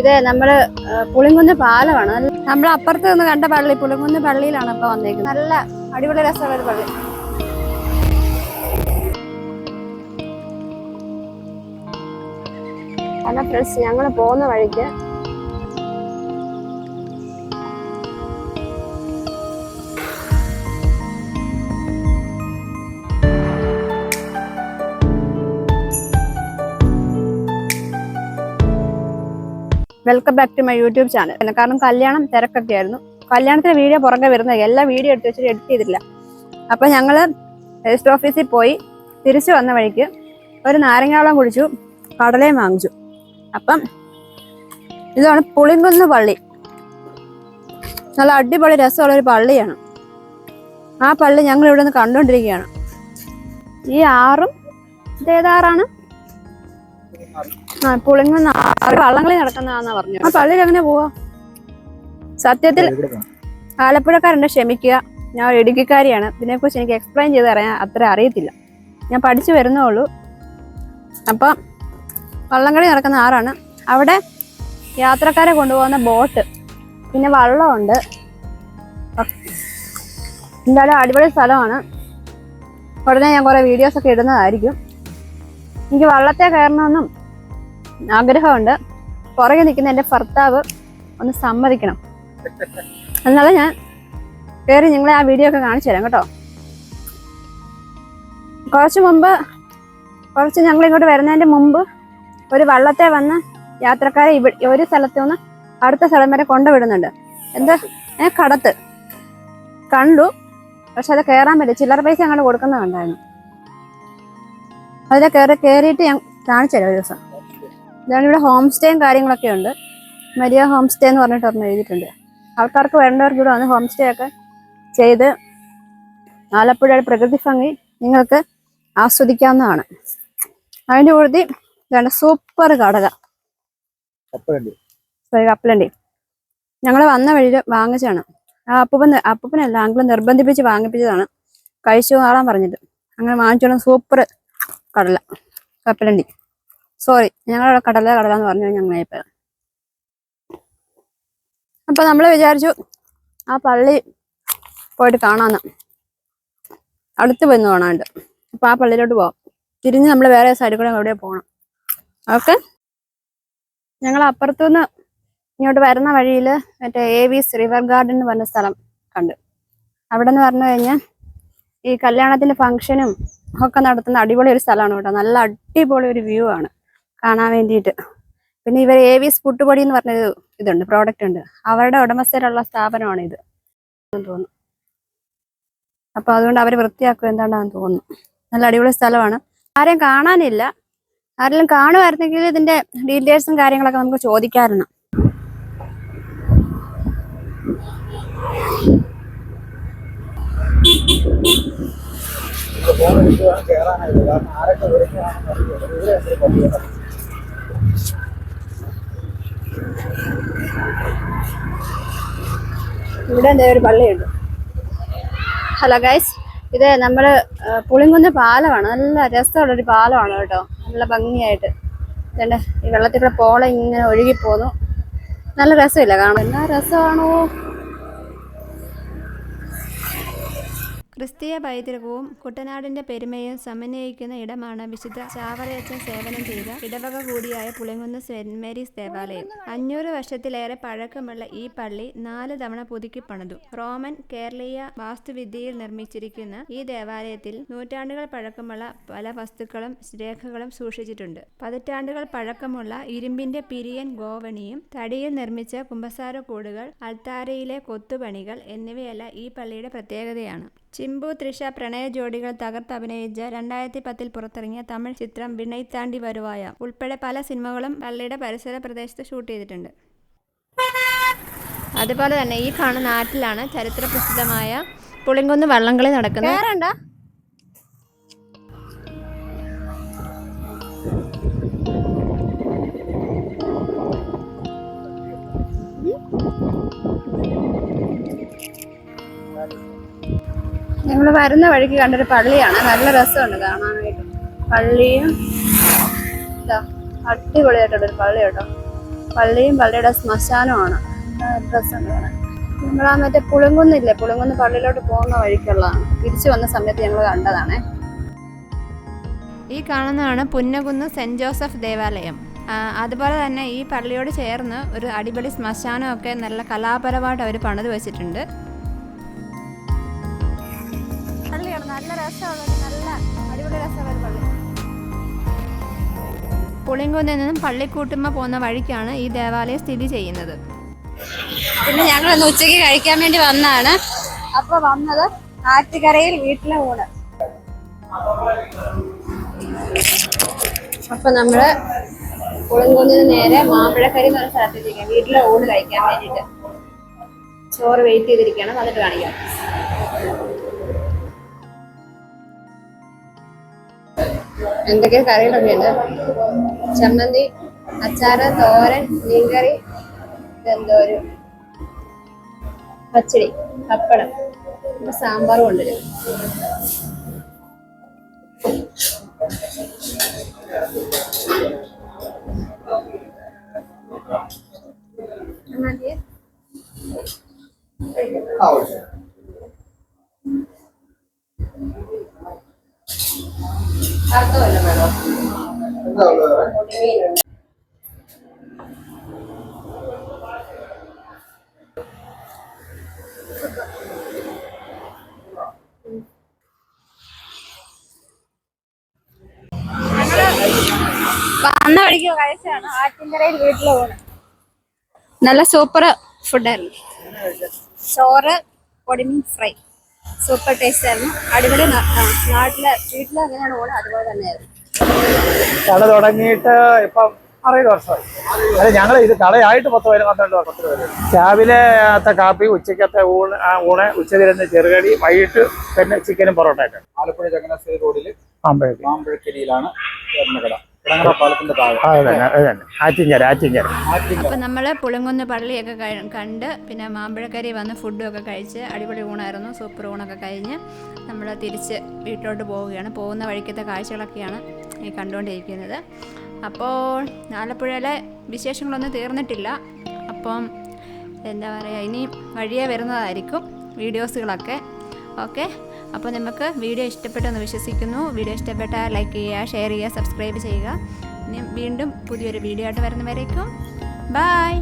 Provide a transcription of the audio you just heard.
ഇത് നമ്മൾ പുളിങ്കുന്ന് പാലമാണ്. നമ്മൾ അപ്പുറത്ത് നിന്ന് കണ്ട പള്ളി പുളിങ്കുന്ന് പള്ളിയിലാണ് ഇപ്പൊ വന്നേക്കുന്നത്. നല്ല അടിപൊളി രസമുള്ള ഒരു പള്ളി. ഹലോ ഫ്രണ്ട്സ് ഞങ്ങൾ പോകുന്ന വഴിക്ക് welcome back to my YouTube channel കാരണം കല്യാണം തിരക്കൊക്കെ ആയിരുന്നു കല്യാണത്തിന് വീഡിയോ പുറകെ വരുന്നത് എല്ലാ വീഡിയോ എടുത്ത് വെച്ചിട്ട് എഡിറ്റ് ചെയ്തിട്ടില്ല. അപ്പം ഞങ്ങൾ രജിസ്റ്റർ ഓഫീസിൽ പോയി തിരിച്ചു വന്ന വഴിക്ക് ഒരു നാരങ്ങാവളം കുടിച്ചു കടലയും വാങ്ങിച്ചു. അപ്പം ഇതാണ് പുളിങ്കുന്ന് പള്ളി. നല്ല അടിപൊളി രസമുള്ള ഒരു പള്ളിയാണ്. ആ പള്ളി ഞങ്ങൾ ഇവിടെ നിന്ന് കണ്ടുകൊണ്ടിരിക്കുകയാണ്. ഈ ആറും ഇതേതാറാണ് പുളിങ്ങുന്ന ആറ് വള്ളംകളി നടക്കുന്നതാന്നാ പറഞ്ഞു ആ പള്ളിയിൽ എങ്ങനെ പോവാ? സത്യത്തിൽ ആലപ്പുഴക്കാരുണ്ട് ക്ഷമിക്കുക. ഞാൻ ഒരു ഇടുക്കിക്കാരിയാണ്. ഇതിനെക്കുറിച്ച് എനിക്ക് എക്സ്പ്ലെയിൻ ചെയ്ത് തരാൻ അത്ര അറിയത്തില്ല. ഞാൻ പഠിച്ചു വരുന്നേ ഉള്ളൂ. അപ്പം വള്ളംകളി നടക്കുന്ന ആറാണ്. അവിടെ യാത്രക്കാരെ കൊണ്ടുപോകുന്ന ബോട്ട്. പിന്നെ വള്ളമുണ്ട്. എന്തായാലും അടിപൊളി സ്ഥലമാണ്. ഉടനെ ഞാൻ കുറേ വീഡിയോസൊക്കെ ഇടുന്നതായിരിക്കും. എനിക്ക് വള്ളത്തെ കയറണമെന്നും ആഗ്രഹമുണ്ട്. പുറകെ നിൽക്കുന്ന എന്റെ ഭർത്താവ് ഒന്ന് സമ്മതിക്കണം. എന്നാലും ഞാൻ കയറി നിങ്ങളെ ആ വീഡിയോ ഒക്കെ കാണിച്ചു തരാം കേട്ടോ. കുറച്ച് മുമ്പ് കുറച്ച് ഞങ്ങൾ ഇങ്ങോട്ട് വരുന്നതിന്റെ മുമ്പ് ഒരു വള്ളത്തെ വന്ന് യാത്രക്കാരെ ഇവിടെ ഒരു സ്ഥലത്തു നിന്ന് അടുത്ത സ്ഥലം വരെ കൊണ്ടുവിടുന്നുണ്ട്. എന്താ? ഏ കടത്ത്. കണ്ടു. പക്ഷെ അത് കയറാൻ പറ്റില്ല. ചില്ലറ പൈസ അങ്ങോട്ട് കൊടുക്കുന്നത് കണ്ടായിരുന്നു അതിലെ കയറി കയറിയിട്ട് ഞാൻ കാണിച്ചു തരാം ഒരു ദിവസം. ഇതാണ് ഇവിടെ ഹോം സ്റ്റേയും കാര്യങ്ങളൊക്കെ ഉണ്ട്. മരിയ ഹോം സ്റ്റേ എന്ന് പറഞ്ഞിട്ട് ഒരെണ്ണം എഴുതിയിട്ടുണ്ട്. ആൾക്കാർക്ക് വേണ്ടവർക്ക് ഇവിടെ വന്ന് ഹോം സ്റ്റേ ഒക്കെ ചെയ്ത് ആലപ്പുഴയുടെ പ്രകൃതി ഭംഗി നിങ്ങൾക്ക് ആസ്വദിക്കാവുന്നതാണ്. അതിന്റെ കൂടുതൽ ഇതാണ് സൂപ്പർ കടല സോറി കപ്പലണ്ടി. ഞങ്ങൾ വന്ന വഴിയിൽ വാങ്ങിച്ചാണ് ആ അപ്പൂപ്പൻ അപ്പൂപ്പനല്ല അങ്കിൾ നിർബന്ധിപ്പിച്ച് വാങ്ങിപ്പിച്ചതാണ്. കഴിച്ചു നാളാൻ പറഞ്ഞിട്ട് അങ്ങനെ വാങ്ങിച്ചോളാം. സൂപ്പർ കടല കപ്പലണ്ടി. സോറി ഞങ്ങളുടെ കടല കടല എന്ന് പറഞ്ഞു ഞങ്ങൾ ഇപ്പൊ അപ്പൊ നമ്മൾ വിചാരിച്ചു ആ പള്ളി പോയിട്ട് കാണാന്ന്. അടുത്ത് വന്ന് കാണാണ്ട്. അപ്പൊ ആ പള്ളിയിലോട്ട് പോവാം. തിരിഞ്ഞ് നമ്മൾ വേറെ സൈഡിൽ കൂടെ എവിടെയോ പോകണം ഓക്കെ ഞങ്ങൾ അപ്പുറത്തുനിന്ന് ഇങ്ങോട്ട് വരുന്ന വഴിയിൽ മറ്റേ എ വിസ് റിവർ ഗാർഡൻ എന്ന് പറഞ്ഞ സ്ഥലം കണ്ട്. അവിടെ എന്ന് പറഞ്ഞു കഴിഞ്ഞാൽ ഈ കല്യാണത്തിന്റെ ഫംഗ്ഷനും ഒക്കെ നടത്തുന്ന അടിപൊളി ഒരു സ്ഥലമാണ് കേട്ടോ. നല്ല അടിപൊളി ഒരു വ്യൂ ആണ്. കാണാൻ വേണ്ടിയിട്ട്. പിന്നെ ഇവർ എ വി എസ് പുട്ടുപൊടി എന്ന് പറഞ്ഞൊരു ഇതുണ്ട് പ്രോഡക്റ്റ് ഉണ്ട്. അവരുടെ ഉടമസ്ഥരുള്ള സ്ഥാപനമാണ് ഇത്. തോന്നുന്നു. അപ്പൊ അതുകൊണ്ട് അവർ വൃത്തിയാക്കും എന്താണെന്ന് തോന്നുന്നു. നല്ല അടിപൊളി സ്ഥലമാണ്. ആരെയും കാണാനില്ല. ആരെങ്കിലും കാണുമായിരുന്നെങ്കിൽ ഇതിന്റെ ഡീറ്റെയിൽസും കാര്യങ്ങളൊക്കെ നമുക്ക് ചോദിക്കാമായിരുന്നു. ഇവിടെ എന്താ ഒരു പള്ളിയുണ്ട്. ഹലോ ഗൈസ് ഇത് നമ്മൾ പുളിങ്കുന്ന പാലമാണ്. നല്ല രസമുള്ള ഒരു പാലമാണ് കേട്ടോ. നല്ല ഭംഗിയായിട്ട്. ഇതേണ്ട ഈ വെള്ളത്തിൽ കൂടെ പോള ഇങ്ങനെ ഒഴുകി പോന്നു. നല്ല രസമില്ല കാണാൻ. എന്നാ രസമാണോ? ക്രിസ്തീയ പൈതൃകവും കുട്ടനാടിന്റെ പെരുമയും സമന്വയിക്കുന്ന ഇടമാണ് വിശുദ്ധ ചാവറയച്ചൻ സേവനം ചെയ്ത ഇടവക കൂടിയായ പുളിങ്ങുന്ന് സെന്റ് മേരീസ് ദേവാലയം. അഞ്ഞൂറ് വർഷത്തിലേറെ പഴക്കമുള്ള ഈ പള്ളി നാല് തവണ പുതുക്കി പണിതു. റോമൻ കേരളീയ വാസ്തുവിദ്യയിൽ നിർമ്മിച്ചിരിക്കുന്ന ഈ ദേവാലയത്തിൽ നൂറ്റാണ്ടുകൾ പഴക്കമുള്ള പല വസ്തുക്കളും രേഖകളും സൂക്ഷിച്ചിട്ടുണ്ട്. പതിറ്റാണ്ടുകൾ പഴക്കമുള്ള ഇരുമ്പിന്റെ പിരിയൻ ഗോവണിയും തടിയിൽ നിർമ്മിച്ച കുമ്പസാര കൂടുകൾ അൾത്താരയിലെ കൊത്തുപണികൾ എന്നിവയെല്ലാം ഈ പള്ളിയുടെ പ്രത്യേകതയാണ്. ചിമ്പു തൃഷ പ്രണയ ജോഡികൾ തകർത്തഭിനയിച്ച രണ്ടായിരത്തി പത്തിൽ പുറത്തിറങ്ങിയ തമിഴ് ചിത്രം വിനയ് താണ്ടി വരുവായ ഉൾപ്പെടെ പല സിനിമകളും പള്ളിയുടെ പരിസര പ്രദേശത്ത് ഷൂട്ട് ചെയ്തിട്ടുണ്ട്. അതുപോലെ തന്നെ ഈ കാണുന്ന ആറ്റിലാണ് ചരിത്ര പ്രസിദ്ധമായ പുളിങ്കുന്ന് വള്ളംകളി നടക്കുന്നത്. ഞങ്ങൾ വരുന്ന വഴിക്ക് കണ്ടൊരു പള്ളിയാണ്. നല്ല രസമുണ്ട് കാണാനായിട്ട്. പള്ളിയും ഇതാ അടിപൊളിയായിട്ടുള്ളൊരു പള്ളി കേട്ടോ. പള്ളിയും പള്ളിയുടെ ശ്മശാനമാണ് രസമുണ്ട് കാണാൻ. നമ്മൾ മറ്റേ പുളിങ്കുന്നില്ലേ? പുളിങ്കുന്ന് പള്ളിയിലോട്ട് പോകുന്ന വഴിക്കുള്ളതാണ്. തിരിച്ചു വന്ന സമയത്ത് ഞങ്ങൾ കണ്ടതാണേ. ഈ കാണുന്നതാണ് പുന്നകുന്ന് സെന്റ് ജോസഫ് ദേവാലയം. അതുപോലെ തന്നെ ഈ പള്ളിയോട് ചേർന്ന് ഒരു അടിപൊളി ശ്മശാനമൊക്കെ നല്ല കലാപരമായിട്ട് അവർ പണിത് വെച്ചിട്ടുണ്ട്. പള്ളിയാണ് നല്ല രസമുള്ള നല്ല അടിപൊളി രസമുള്ള പള്ളി. പുളിങ്കുന്നിൽ നിന്നും പള്ളിക്കൂട്ടുമ്മ പോകുന്ന വഴിക്കാണ് ഈ ദേവാലയം സ്ഥിതി ചെയ്യുന്നത്. പിന്നെ ഞങ്ങൾ ഇന്ന് ഉച്ചയ്ക്ക് കഴിക്കാൻ വേണ്ടി വന്നാണ്. അപ്പൊ വന്നത് ആറ്റുകരയിൽ വീട്ടിലെ ഊണ്. അപ്പൊ നമ്മൾ പുളിങ്കുന്നിന് നേരെ മാമ്പഴക്കരി എന്ന് പറഞ്ഞ സ്ഥലത്തിരിക്കാം വീട്ടിലെ ഊണ് കഴിക്കാൻ വേണ്ടിട്ട് ചോറ് വെയിറ്റ് ചെയ്തിരിക്കണം വന്നിട്ട് കാണിക്കാം. എന്തൊക്കെ കറികളൊക്കെ ഉണ്ട് ചമ്മന്തി അച്ചാറ് തോരൻ മീൻകറി ഇതെന്തോ ഒരു പച്ചടി പപ്പടം സാമ്പാർ കൊണ്ടുവരും ഇതിൽ. മതിയെ? അർത്ഥമല്ല മേഡം? വന്ന വഴിക്ക് കഴിച്ചാണ് ആറ്റിൻകരയിൽ വീട്ടിൽ പോകണം നല്ല സൂപ്പർ ഫുഡായിരുന്നു. ചോറ് പൊടിമീൻ ഫ്രൈ. സൂപ്പർ ടേസ്റ്റ് ആയിരുന്നു. അടിപൊളി നാട്ടിലെ വീട്ടിലെ എങ്ങനെയാണ് ഓട് അതുപോലെ തന്നെയായിരുന്നു. കട തുടങ്ങിയിട്ട് ഇപ്പം അറുപത് വർഷമായി. അല്ല ഞങ്ങൾ ഇത് കടയായിട്ട് പത്ത് പേര് പന്ത്രണ്ട് വർഷം പത്ത് പേര് രാവിലത്തെ കാപ്പി ഉച്ചക്കത്തെ ഊണ് ഊണ് ഉച്ചതിരുന്ന് ചെറുകടി വൈകിട്ട് പിന്നെ ചിക്കനും പൊറോട്ടയൊക്കെ ആലപ്പുഴ ചങ്ങനാശ്ശേരി റോഡിൽ മാമ്പഴക്കരിയിലാണ് കട ആറ്റിഞ്ചര ആറ്റിങ്ങൽ അപ്പം നമ്മൾ പുളിങ്കുന്ന് പള്ളിയൊക്കെ കണ്ട് പിന്നെ മാമ്പഴക്കരി വന്ന് ഫുഡും ഒക്കെ കഴിച്ച് അടിപൊളി ഊണായിരുന്നു സൂപ്പർ ഊണൊക്കെ കഴിഞ്ഞ് നമ്മൾ തിരിച്ച് വീട്ടിലോട്ട് പോവുകയാണ്. പോകുന്ന വഴിക്കത്തെ കാഴ്ചകളൊക്കെയാണ് ഈ കണ്ടുകൊണ്ടിരിക്കുന്നത് അപ്പോൾ ആലപ്പുഴയിലെ വിശേഷങ്ങളൊന്നും തീർന്നിട്ടില്ല. അപ്പം എന്താ പറയുക ഇനി വഴിയേ വരുന്നതായിരിക്കും വീഡിയോസുകളൊക്കെ. ഓക്കെ? അപ്പോൾ നമുക്ക് വീഡിയോ ഇഷ്ടപ്പെട്ടെന്ന് വിശ്വസിക്കുന്നു. വീഡിയോ ഇഷ്ടപ്പെട്ടാൽ ലൈക്ക് ചെയ്യുക ഷെയർ ചെയ്യുക സബ്സ്ക്രൈബ് ചെയ്യുക. ഇനി വീണ്ടും പുതിയൊരു വീഡിയോ ആയിട്ട് വരുന്നവരേക്കും. ബായ്